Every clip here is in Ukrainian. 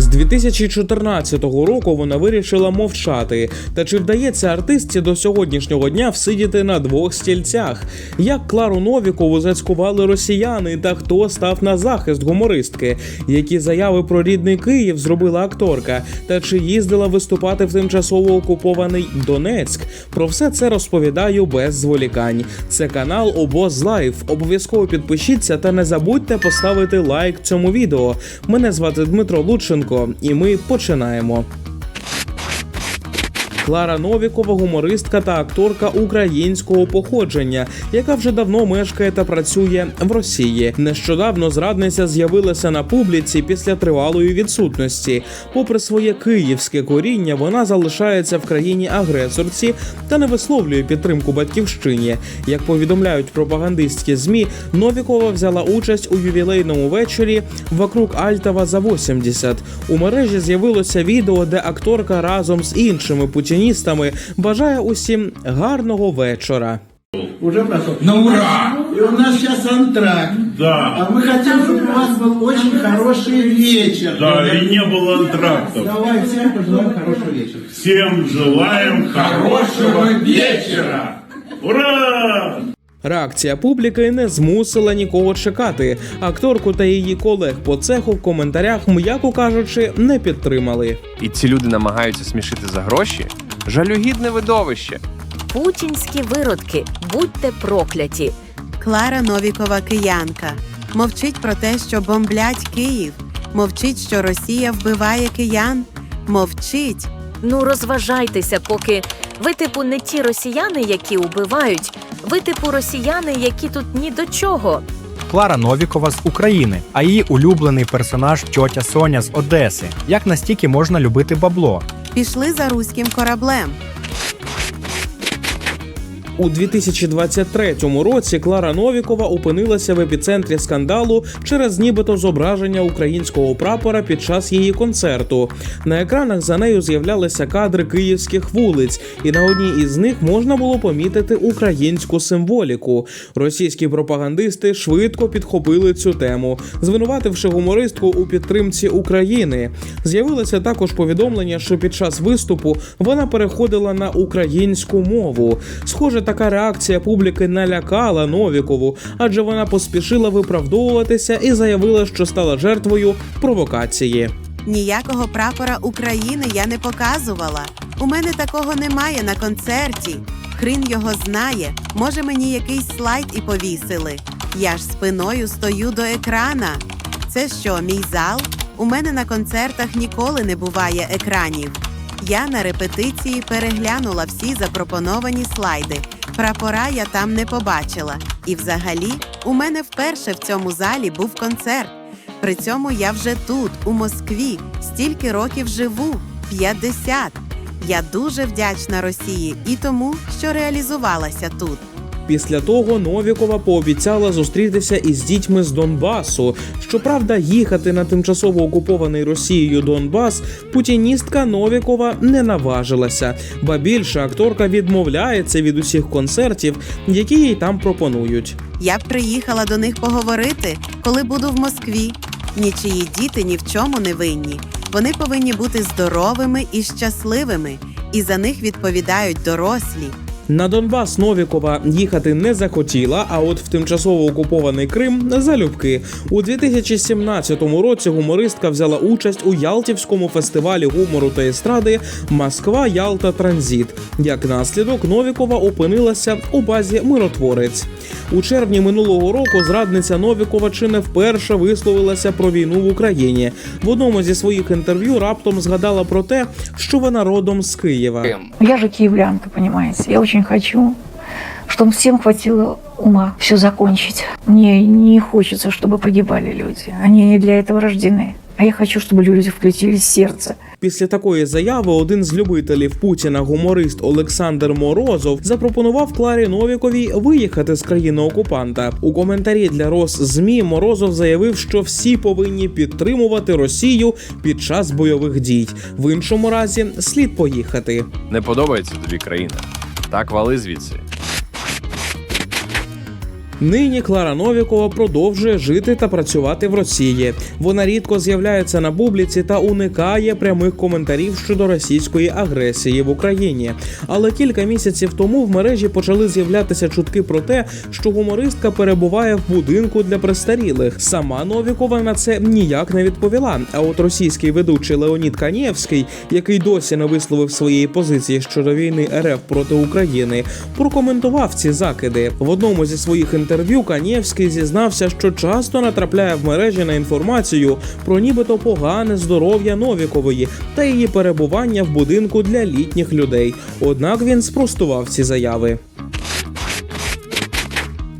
З 2014 року вона вирішила мовчати. Та чи вдається артистці до сьогоднішнього дня всидіти на двох стільцях? Як Клару Новікову зацькували росіяни та хто став на захист гумористки? Які заяви про рідний Київ зробила акторка? Та чи їздила виступати в тимчасово окупований Донецьк? Про все це розповідаю без зволікань. Це канал Обоз Лайф. Обов'язково підпишіться та не забудьте поставити лайк цьому відео. Мене звати Дмитро Лученко, і ми починаємо. Клара Новікова, гумористка та акторка українського походження, яка вже давно мешкає та працює в Росії. Нещодавно зрадниця з'явилася на публіці після тривалої відсутності. Попри своє київське коріння, вона залишається в країні агресорці та не висловлює підтримку батьківщині. Як повідомляють пропагандистські змі, Новікова взяла участь у ювілейному вечорі «Вокруг Альтова за 80». У мережі з'явилося відео, де акторка разом з іншими путіністами бажає усім гарного вечора. Уже прошел. На ура! И у нас сейчас антракт. Да, А мы хотим, чтобы у вас был очень хороший вечер. да, и не было антрактов. Давай всем пожелаем хорошего вечера. Всем желаем хорошего вечера! Ура! Реакція публіки не змусила нікого чекати. Акторку та її колег по цеху в коментарях, м'яко кажучи, не підтримали. І ці люди намагаються смішити за гроші. Жалюгідне видовище. Путінські виродки, будьте прокляті. Клара Новікова киянка. Мовчить про те, що бомблять Київ. Мовчить, що Росія вбиває киян. Мовчить. Ну розважайтеся, поки ви, типу, не ті росіяни, які убивають. Ви, типу, росіяни, які тут ні до чого. Клара Новікова з України, а її улюблений персонаж тьотя Соня з Одеси. Як настільки можна любити бабло? Пішли за руським кораблем. У 2023 році Клара Новікова опинилася в епіцентрі скандалу через нібито зображення українського прапора під час її концерту. На екранах за нею з'являлися кадри київських вулиць, і на одній із них можна було помітити українську символіку. Російські пропагандисти швидко підхопили цю тему, звинувативши гумористку у підтримці України. З'явилося також повідомлення, що під час виступу вона переходила на українську мову. Схоже, така реакція публіки налякала Новікову, адже вона поспішила виправдовуватися і заявила, що стала жертвою провокації. Ніякого прапора України я не показувала. У мене такого немає на концерті. Хрін його знає. Може, мені якийсь слайд і повісили. Я ж спиною стою до екрана. Це що, мій зал? У мене на концертах ніколи не буває екранів. Я на репетиції переглянула всі запропоновані слайди. Прапора я там не побачила. І взагалі, у мене вперше в цьому залі був концерт. При цьому я вже тут, у Москві, стільки років живу 50. Я дуже вдячна Росії і тому, що реалізувалася тут. Після того Новікова пообіцяла зустрітися із дітьми з Донбасу. Щоправда, їхати на тимчасово окупований Росією Донбас путіністка Новікова не наважилася, ба більше акторка відмовляється від усіх концертів, які їй там пропонують. Я б приїхала до них поговорити, коли буду в Москві. Нічиї діти ні в чому не винні. Вони повинні бути здоровими і щасливими, і за них відповідають дорослі. На Донбас Новікова їхати не захотіла, а от в тимчасово окупований Крим залюбки. У 2017 році гумористка взяла участь у Ялтівському фестивалі гумору та естради Москва Ялта Транзит. Як наслідок, Новікова опинилася у базі Миротворець. У червні минулого року зрадниця Новікова чи не вперше висловилася про війну в Україні. В одному зі своїх інтерв'ю раптом згадала про те, що вона родом з Києва. Я же киевлянка, понимаете. Я очень хочу, чтобы всем хватило ума все закончить. Мне не хочется, чтобы погибали люди. Они не для этого рождены. А я хочу, чтобы люди включились в сердце. Після такої заяви один з любителів Путіна, гуморист Олександр Морозов, запропонував Кларі Новіковій виїхати з країни окупанта. У коментарі для Росзмі Морозов заявив, що всі повинні підтримувати Росію під час бойових дій. В іншому разі слід поїхати. Не подобається тобі країна. Так вали звідси. Нині Клара Новікова продовжує жити та працювати в Росії. Вона рідко з'являється на публіці та уникає прямих коментарів щодо російської агресії в Україні. Але кілька місяців тому в мережі почали з'являтися чутки про те, що гумористка перебуває в будинку для престарілих. Сама Новікова на це ніяк не відповіла. А от російський ведучий Леонід Канєвський, який досі не висловив своєї позиції щодо війни РФ проти України, прокоментував ці закиди. В одному зі своїх інтерв'ю Канєвський зізнався, що часто натрапляє в мережі на інформацію про нібито погане здоров'я Новікової та її перебування в будинку для літніх людей. Однак він спростував ці заяви.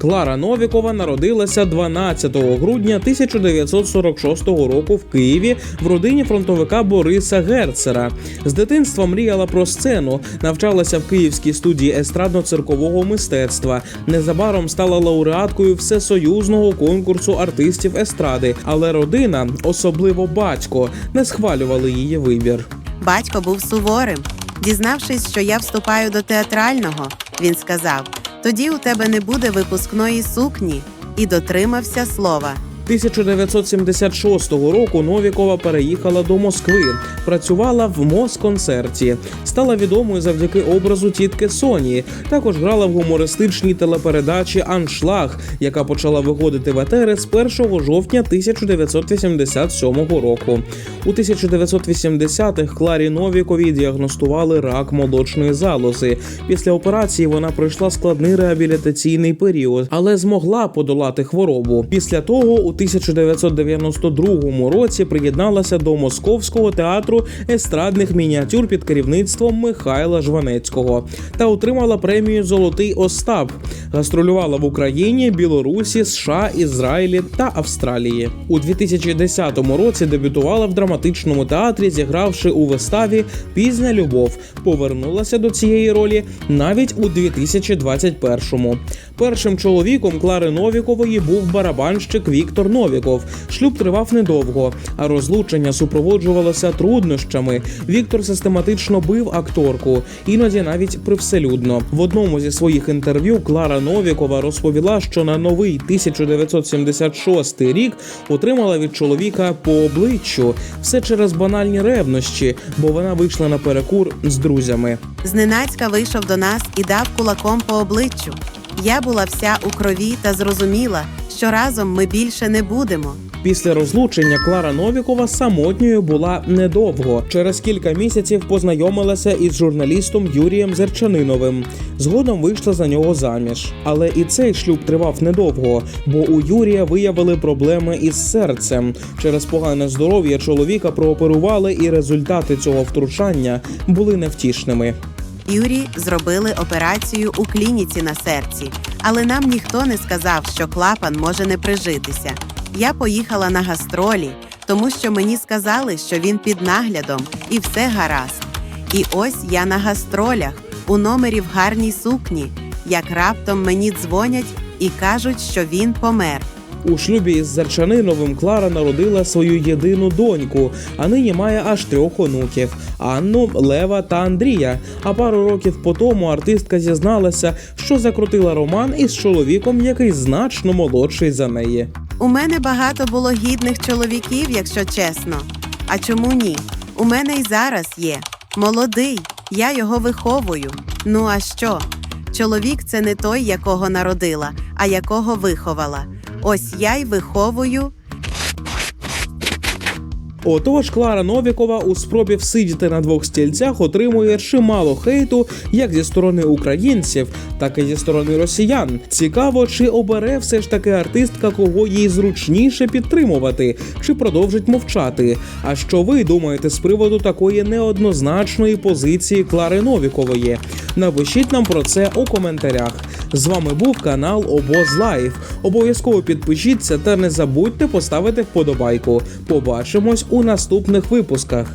Клара Новікова народилася 12 грудня 1946 року в Києві в родині фронтовика Бориса Герцера. З дитинства мріяла про сцену, навчалася в Київській студії естрадно-циркового мистецтва. Незабаром стала лауреаткою всесоюзного конкурсу артистів естради, але родина, особливо батько, не схвалювали її вибір. Батько був суворим. Дізнавшись, що я вступаю до театрального, він сказав: тоді у тебе не буде випускної сукні, і дотримався слова. 1976 року Новікова переїхала до Москви, працювала в Москонцерті, стала відомою завдяки образу тітки Соні. Також грала в гумористичній телепередачі Аншлаг, яка почала виходити в етери з 1 жовтня 1987 року. У 1980-х Кларі Новіковій діагностували рак молочної залози. Після операції вона пройшла складний реабілітаційний період, але змогла подолати хворобу. Після того у 1992 році приєдналася до Московського театру естрадних мініатюр під керівництвом Михайла Жванецького та отримала премію Золотий Остап. Гастролювала в Україні, Білорусі, США, Ізраїлі та Австралії. У 2010 році дебютувала в драматичному театрі, зігравши у виставі Пізня любов. Повернулася до цієї ролі навіть у 2021-му. Першим чоловіком Клари Новікової був барабанщик Віктор Новіков. Шлюб тривав недовго, а розлучення супроводжувалося труднощами. Віктор систематично бив акторку, іноді навіть привселюдно. В одному зі своїх інтерв'ю Клара Новікова розповіла, що на новий 1976 рік отримала від чоловіка по обличчю все через банальні ревнощі, бо вона вийшла на перекур з друзями. Зненацька вийшов до нас і дав кулаком по обличчю. Я була вся у крові та зрозуміла, що разом ми більше не будемо. Після розлучення Клара Новікова самотньою була недовго. Через кілька місяців познайомилася із журналістом Юрієм Зерчаниновим. Згодом вийшла за нього заміж. Але і цей шлюб тривав недовго, бо у Юрія виявили проблеми із серцем. Через погане здоров'я чоловіка прооперували, і результати цього втручання були невтішними. Юрі зробили операцію у клініці на серці, але нам ніхто не сказав, що клапан може не прижитися. Я поїхала на гастролі, тому що мені сказали, що він під наглядом і все гаразд. І ось я на гастролях у номері в гарній сукні, як раптом мені дзвонять і кажуть, що він помер. У шлюбі із Зерчаниновим Клара народила свою єдину доньку, а нині має аж трьох онуків: Анну, Лева та Андрія. А пару років по тому артистка зізналася, що закрутила роман із чоловіком, який значно молодший за неї. У мене багато було гідних чоловіків, якщо чесно. А чому ні? У мене й зараз є. Молодий, я його виховую. Ну а що? Чоловік це не той, якого народила, а якого виховала. Ось я й виховую. Отож, Клара Новікова у спробі всидіти на двох стільцях отримує чимало хейту як зі сторони українців, так і зі сторони росіян. Цікаво, чи обере все ж таки артистка, кого їй зручніше підтримувати, чи продовжить мовчати. А що ви думаєте з приводу такої неоднозначної позиції Клари Новікової? Напишіть нам про це у коментарях. З вами був канал Обоз Лайф. Обов'язково підпишіться та не забудьте поставити вподобайку. Побачимось у наступних випусках.